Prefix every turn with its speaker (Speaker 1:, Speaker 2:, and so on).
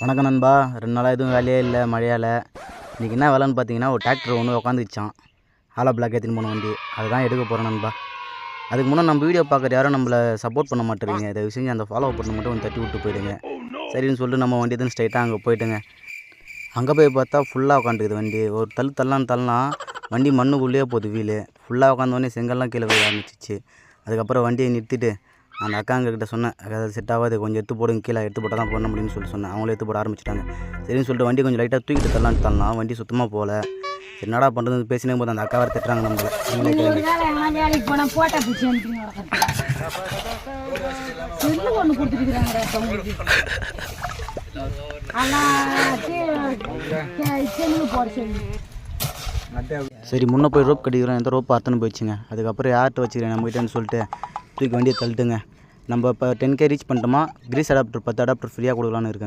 Speaker 1: வணக்கம் நண்பா. ரெண்டு நாளாக எதுவும் வேலையே இல்லை மழையால். இன்றைக்கி என்ன வேலைன்னு பார்த்தீங்கன்னா ஒரு டிராக்டர் ஒன்று உட்காந்துச்சான் ஆலா பிளாக் ஏற்றின்னு போன வண்டி. அதுதான் எடுக்க போகிறேன் நண்பா. அதுக்கு முன்னே நம்ம வீடியோ பார்க்குற யாரும் நம்மளை சப்போர்ட் பண்ண மாட்டேறீங்க. தயவு செஞ்சு அந்த ஃபாலோ பண்ண மட்டும் கொஞ்சம் தட்டி விட்டு போயிடுங்க. சரின்னு சொல்லிட்டு நம்ம வண்டி தான் ஸ்ட்ரைட்டாக அங்கே போயிட்டுங்க. அங்கே போய் பார்த்தா ஃபுல்லாக உட்காந்துக்குது வண்டி. ஒரு தள்ளு தள்ளலாம் தள்ளலாம் வண்டி மண்ணுக்குள்ளேயே போகுது வீலு. ஃபுல்லாக உட்காந்தோடனே செங்கல்லாம் கீழே போய் ஆரம்பிச்சிச்சு. அதுக்கப்புறம் வண்டியை நிறுத்திட்டு அந்த அக்காங்க கிட்ட சொன்னேன் அதாவது செட் ஆகாது. கொஞ்சம் எடுத்து போடுங்க. கீழே எடுத்து போட்டால் தான் பண்ண முடியும்னு சொல்லிட்டு சொன்னேன். அவங்களே எடுத்து போட ஆரம்பிச்சிட்டாங்க. சரின்னு சொல்லிட்டு வண்டி கொஞ்சம் லைட்டாக தூக்கிட்டு தரலான்னு தரலாம் வண்டி சுத்தமாக போகல. என்னடா பண்ணுறது பேசினே போது அந்த அக்கா வேறு திட்டுறாங்க நம்மள.
Speaker 2: செல்லு செல்லு சொல்லி.
Speaker 1: சரி முன்னே போய் ரோப் கட்டிக்கிறோம். எந்த ரோப் அறுத்துன்னு போயிடுச்சுங்க. அதுக்கப்புறம் யார்கிட்ட வச்சுக்கிறேன்? நம்மகிட்டன்னு சொல்லிட்டு தூக்கி வண்டியை தள்ளிட்டுங்க. நம்ம இப்போ டென் கே ரீச் பண்ணிட்டோமா கிரீஸ் அடாப்டர் பத்து அடாப்டர் ஃப்ரீயாக கொடுக்கலான்னு இருக்கேன்.